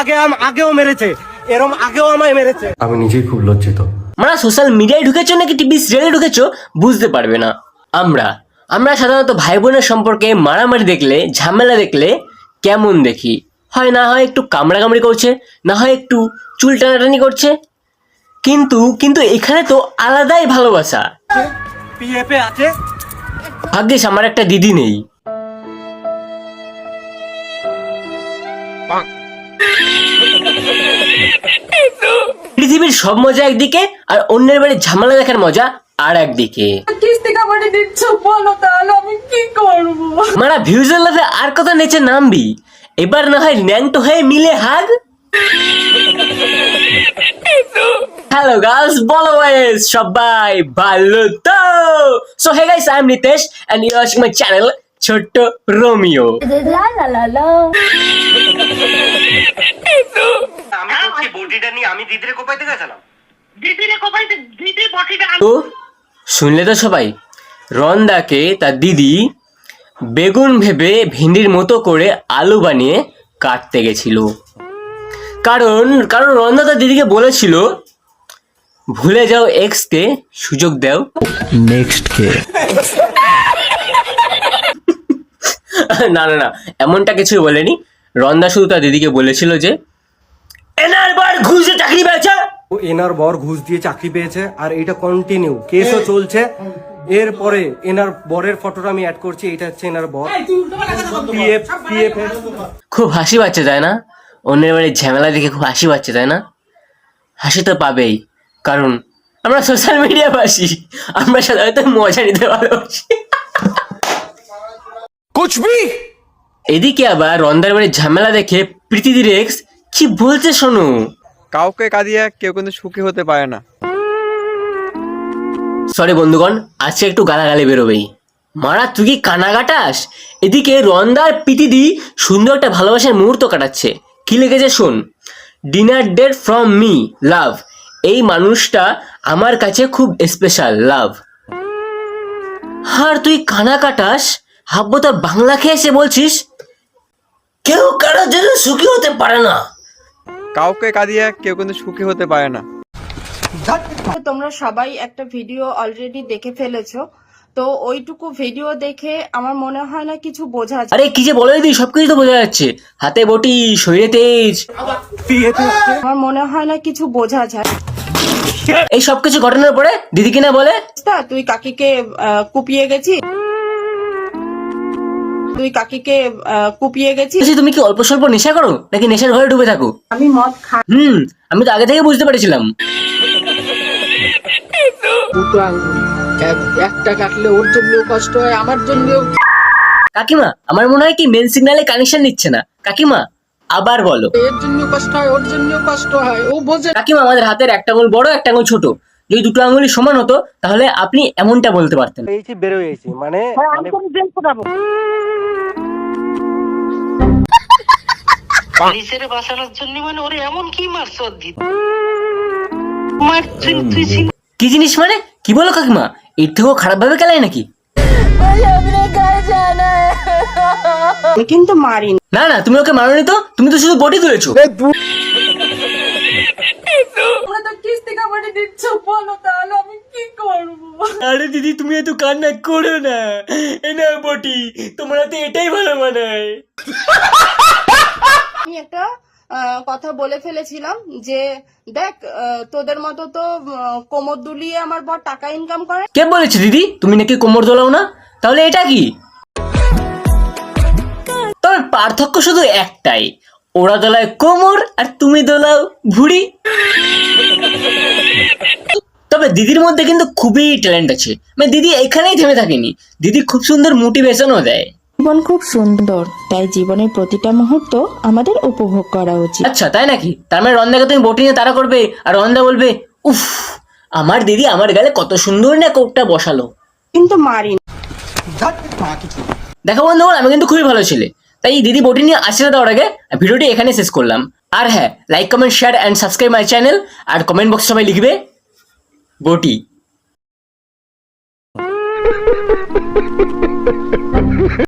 আগে আগেও মেরেছে। এরম আগেও আমায় মেরেছে। আমি নিজেই খুব লজ্জিত। আমরা সোশ্যাল মিডিয়ায় ঢুকেছো নাকি টিভি সিরিয়ালে ঢুকেছো বুঝতে পারবে না। আমরা আমরা সাধারণত ভাই বোনের সম্পর্কে মারামারি দেখলে ঝামেলা দেখলে কেমন দেখি? হয় না হয় একটু কামড়াকামড়ি করছে না হয় একটু চুল টানাটানি করছে? কিন্তু কিন্তু এখানে তো আলাদাই ভালোবাসা। পিএফে আছে? ভাগ্যিস আমার একটা দিদি নেই। পৃথিবীর সব মজা একদিকে আর অন্যের বাড়ির ঝামেলা দেখার মজা আর একদিকে। মারা ভিউজের আর কত নেচে নামবি। এবার না হয় ন্যাংটো হয়ে মিলে হাগ। হ্যালো গার্লস বলো সবাই ভালো তো? So hey guys I am Nitesh and you watching my channel ছোট্ট রোমিও। আমি করছি নিয়ে আমি দিদিরে কোপাইতে গেছিলাম। তো শুনলে তো সবাই? রন্দাকে তার দিদি বেগুন ভেবে ভেন্ডির মতো করে আলু বানিয়ে কাটতে গেছিল। কারণ কারণ রন্দা তার দিদিকে বলেছিল ভুলে যাও এক্সকে সুযোগ দাও। নেক্সট কে? না না না এমনটা কিছু বলেনি। রন্দা শুধু তার দিদিকে বলেছিল যে এনার বার দিয়ে চাকরি পেয়েছে? ও এনার বর ঘুষ দিয়ে চাকরি পেয়েছে আর এটা কন্টিনিউ কেসও চলছে। এরপরে এনার বরের ফটোটা আমি অ্যাড করছি এটা হচ্ছে এনার বর। পিএফ পিএফ খুব হাসি পাচ্ছে তাই না? অন্যের বাড়ির ঝামেলা দেখে খুব হাসি পাচ্ছে তাই না? হাসি তো পাবেই কারণ আমরা সোশ্যাল মিডিয়া বাসি। আমরা সাধারণত মজা নিতে ভালোবাসি। কুছ ভি এদিকে আবার রন্দার বাড়ির ঝামেলা দেখে প্রীতিদির এক্স কি বলছে শোনো কাউকে কাঁদিয়ে কেউ কিন্তু সুখী হতে পারে না। সরি বন্ধুগণ আজকে একটু গালাগালি বেরোবেই। মারা তুই কি কানা কাটাস? এদিকে রন্দার পিতিদি সুন্দর একটা ভালোবাসার মুহূর্ত কাটাচ্ছে। কি লিখেছে শোন? Dinner date from me love এই মানুষটা আমার কাছে খুব স্পেশাল লাভ আর তুই কানা কাটাস? হাব্বো তোর বাংলা খেয়ে এসে বলছিস? কেউ কারোর জন্য সুখী হতে পারে না। কাউকে কাঁদিয়ে কেউ কিন্তু সুখী হতে পারে না। তোমরা সবাই একটা ভিডিও অলরেডি দেখে ফেলেছো। তো ওইটুকু ভিডিও দেখে আমার মনে হয় না কিছু বোঝা যায়। আরে কি যে বলে দিদি সবকিছু তো বোঝা যাচ্ছে। হাতে বটি শরীরে তেজ। আমার মনে হয় না কিছু বোঝা যায়। এই সবকিছু ঘটনার পরে দিদি কিনা বলে? তা তুই কাকিকে আহ, কুপিয়ে গেছিস? তুই কাকিকে আহ, কুপিয়ে গেছিস বলছি, তুমি কি অল্প স্বল্প নেশা করো? নাকি নেশার ঘরে ডুবে থাকো? আমি মদ খাই। হুম আমি তো আগে থেকে বুঝতে পেরেছিলাম। দুটো আঙ্গুল এক- একটা কাটলে ওর জন্যও কষ্ট হয় আমার জন্যও। কাকিমা আমার মনে হয় কি মেন সিগন্যালে কানেকশন নিচ্ছে না। কাকিমা আবার বলো। এর জন্য কষ্ট হয় ওর জন্য কষ্ট হয় ও বোঝে। কাকিমা আমাদের হাতের একটা আঙুল বড় একটা আঙুল ছোট। যদি দুটো আঙুলি সমান হতো তাহলে আপনি এমনটা বলতে পারতেন। পেয়েছি বেরোয়েছি মানে মানে নিজের বাঁচানোর জন্য মানে ওরে এমন কি মারছ মার তুই কি জিনিস মানে? কি বলো কাকিমা? এর থেকেও খারাপ ভাবে খেলায় নাকি কিন্তু মারিনি। না না তুমি ওকে মারোনি তো? তুমি তো শুধু বডি তুলেছো। তোমরা তো কিস্তি বলো আমি কি করব? আরে দিদি তুমি এত কান্না করো না। এ না বটি তোমরা তো এটাই ভালো মানায় আমি একটা কথা বলে ফেলেছিলাম যে, দেখ তোদের মতো তো কোমর দুলিয়ে আমার বর টাকা ইনকাম করে। কে বলেছে দিদি? তুমি নাকি কোমর দোলাও না? তাহলে এটা কি? তবে পার্থক্য শুধু একটাই। ওরা দোলায় কোমর আর তুমি দোলাও ভুড়ি। তবে দিদির মধ্যে কিন্তু খুবই ট্যালেন্ট আছে। মানে দিদি এখানেই থেমে থাকেনি। দিদি খুব সুন্দর মোটিভেশনও দেয়। জীবন খুব সুন্দর তাই জীবনের প্রতিটা মুহূর্ত আমাদের উপভোগ করা উচিত। আচ্ছা তাই নাকি? তার মানে রন্দাকে তুমি বটি নিয়ে তারা করবে আর রন্দা বলবে উফ আমার দিদি আমার গালে কত সুন্দর না কোটটা বসালো। কিন্তু মারিনি। দেখো বন্ধুগণ আমি কিন্তু খুবই ভালো ছেলে তাই দিদি বটি নিয়ে আশীর্বাদ দেওয়ার আগে ভিডিওটি এখানে শেষ করলাম। আর হ্যাঁ like comment share and subscribe my channel R comment বক্সে সবাই লিখবে বটি।